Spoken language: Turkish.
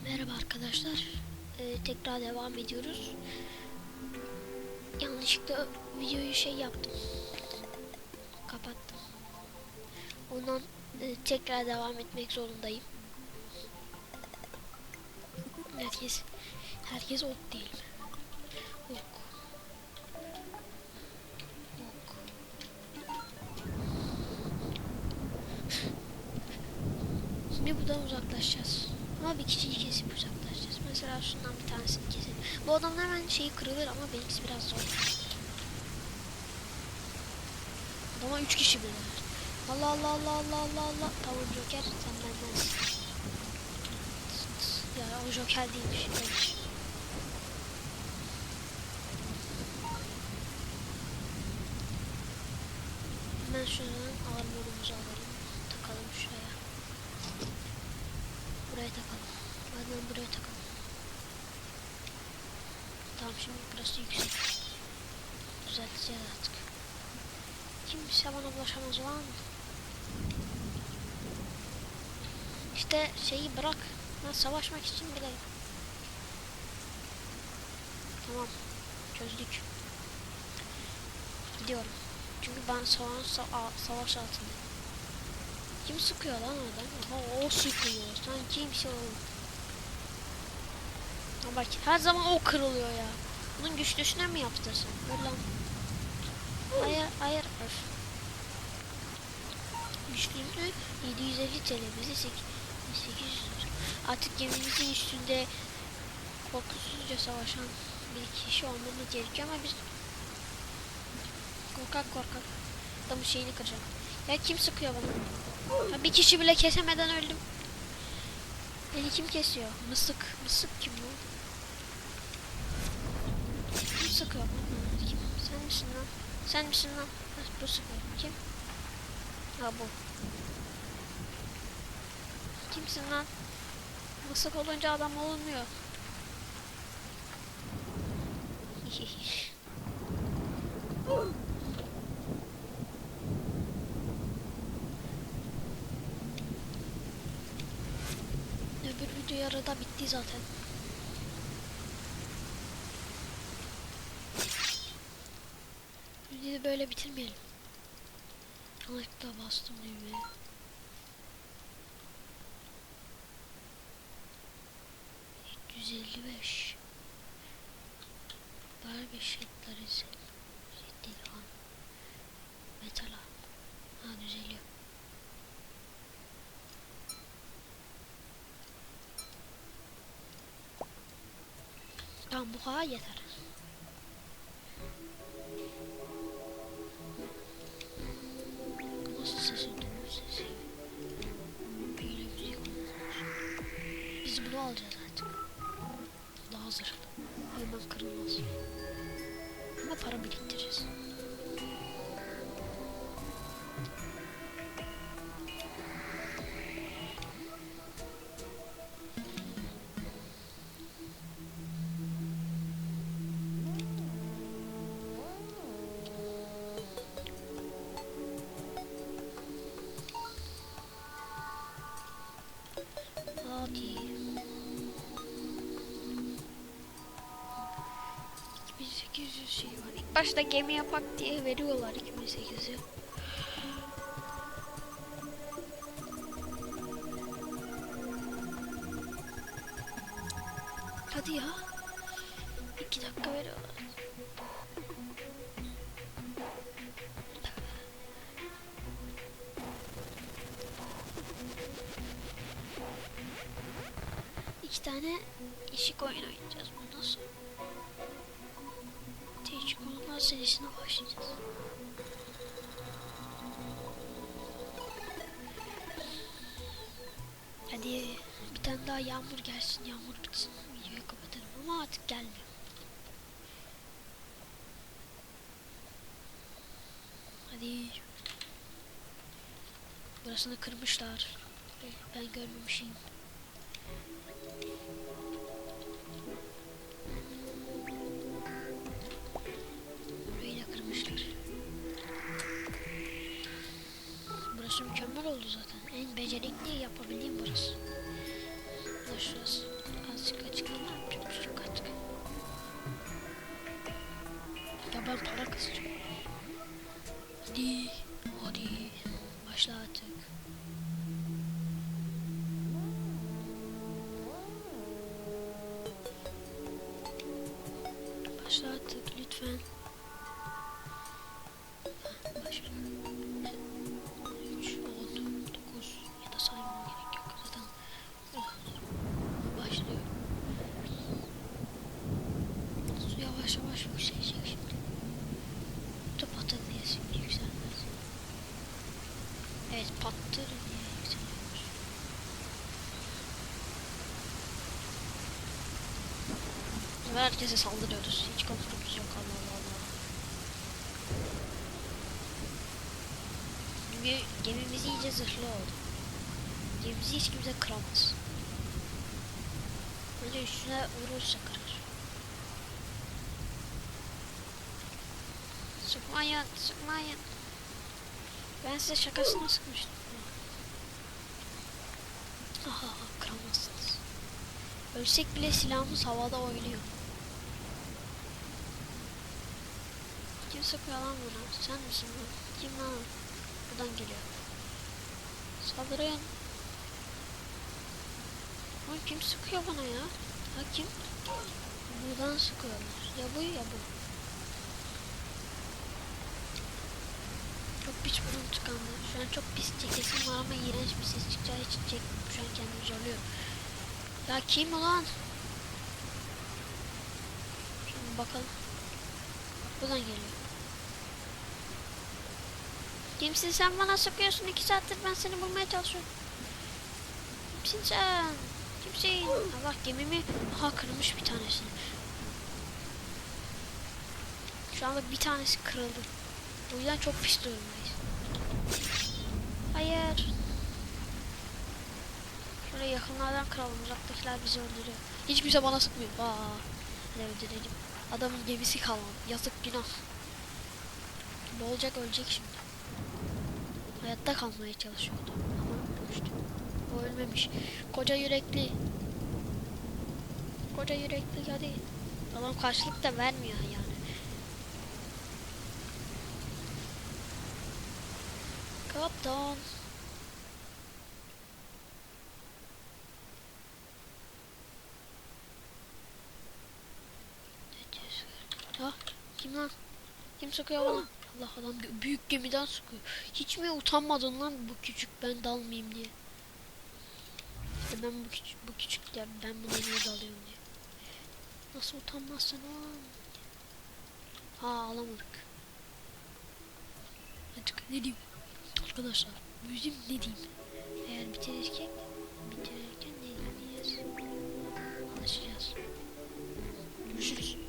Merhaba arkadaşlar. Ee, tekrar devam ediyoruz. Yanlışlıkla videoyu şey yaptım. Kapattım. Ondan e, tekrar devam etmek zorundayım. Herkes herkes ok değil. Şimdi buradan uzaklaşacağız. Ama bir kişiyi kesip uzaklaşacağız. Mesela şundan bir tanesini keselim. Bu adamın hemen şeyi kırılır ama benimkisi biraz zor. Adama 3 kişi bile. Allah Allah Allah Allah Allah Allah. Tamam Joker sen bendensin. Ya o Joker değilmiş. Evet. Hemen şuradan armorumuzu alalım. Hemen buraya takalım. Tamam şimdi burası yüksek. Düzelteceğiz artık. Kimse bana bulaşamaz lan. İşte şeyi bırak. Ben savaşmak için bile. Tamam. Çözdük. Gidiyorum. Çünkü ben savaş, sa- savaş altındayım. Kim sıkıyor lan oradan? Aha o sıkıyor. Sen kimse o. Bak her zaman o kırılıyor ya. Bunun güçlüsüne mi yaptırsın? Dur. Hayır hayır. Öf. Güçlüsü 750 TL bize 800 Artık gemimizin üstünde korkusuzca savaşan bir kişi olmamız gerekiyor ama biz korkak korkak adamın şeyini kıracağım. Ya kim sıkıyor bana? Ha, bir kişi bile kesemeden öldüm. Beni kim kesiyor? Mısık. Mısık kim bu? Sıkıyor? Kim? Sen misin lan? Sen misin lan? Bu sıkıyor. Kim? Ha bu. Kimsin lan? Mısık olunca adam olmuyor. Öbür video yarıda bitti zaten. Videoyu böyle bitirmeyelim. Ayakta bastım düğmeye. Yüz elli beş. Barbie şartları ise değil han. Metala. Ha düzeliyor. Tamam bu kadar yeter. Hadi. 2800 şey var. İlk başta gemi yapak diye veriyorlar 2800'ü. Hadi ya. İki dakika veriyorlar. İki tane işik oyun oynayacağız bundan sonra. Teğçik oyunlar serisine başlayacağız. Hadi bir tane daha yağmur gelsin, yağmur bitsin. Videoyu kapatırım ama artık gelmiyor. Hadi. Burasını kırmışlar. Ben görmemişim. güzel oldu zaten. En becerikli yapabildiğim burası. Da şurası. Azıcık açık ama çok küçük açık. Ya ben para kısacağım. Hadi. Hadi. Başla artık. Başla artık lütfen. Sefer herkese saldırıyoruz. Hiç kontrolümüz yok Allah Allah. Çünkü gemimiz iyice zırhlı oldu. Gemimizi hiç kimse kıramaz. Önce üstüne vurursa kırar. Sıkmayın, sıkmayın. Ben size şakasına sıkmıştım. Aha, kıramazsınız. Ölsek bile silahımız havada oynuyor. Kim sıkıyor lan buna? Sen misin bu? Kim lan? Buradan geliyor. Saldırın. Oğlum kim sıkıyor bana ya? Ha kim? Buradan sıkıyorlar. Ya bu ya bu. Çok pis burun tıkandı. Şu an çok pis çekesim var ama iğrenç bir ses çıkacağı için çek. Şu an kendimi zorluyorum. Ya kim ulan? Şimdi bakalım. Buradan geliyor. Kimsin sen bana sıkıyorsun iki saattir ben seni bulmaya çalışıyorum. Kimsin sen? Kimsin? Allah gemimi aha kırmış bir tanesini. Şu anda bir tanesi kırıldı. O yüzden çok pis durumdayız. Hayır. Şöyle yakınlardan kıralım. Uzaktakiler bizi öldürüyor. Hiç kimse bana sıkmıyor. Aa, hadi öldürelim. Adamın gemisi kalmadı. Yazık günah. Boğulacak ölecek şimdi. Hayatta kalmaya çalışıyordu. Ama ölmüştü. O ölmemiş. Koca yürekli. Koca yürekli hadi. Adam karşılık da vermiyor yani. Kaptan. Ya kim lan? Kim sıkıyor bana? Allah adam büyük gemiden sıkıyor. Hiç mi utanmadın lan bu küçük ben dalmayayım diye. İşte ben bu küçük, bu küçük ya ben buna niye dalıyorum diye. Nasıl utanmazsın lan? Ha alamadık. Artık ne diyeyim? Arkadaşlar müziğim ne diyeyim? Eğer bitirirken bitirirken ne diyeceğiz? Anlaşacağız. Görüşürüz.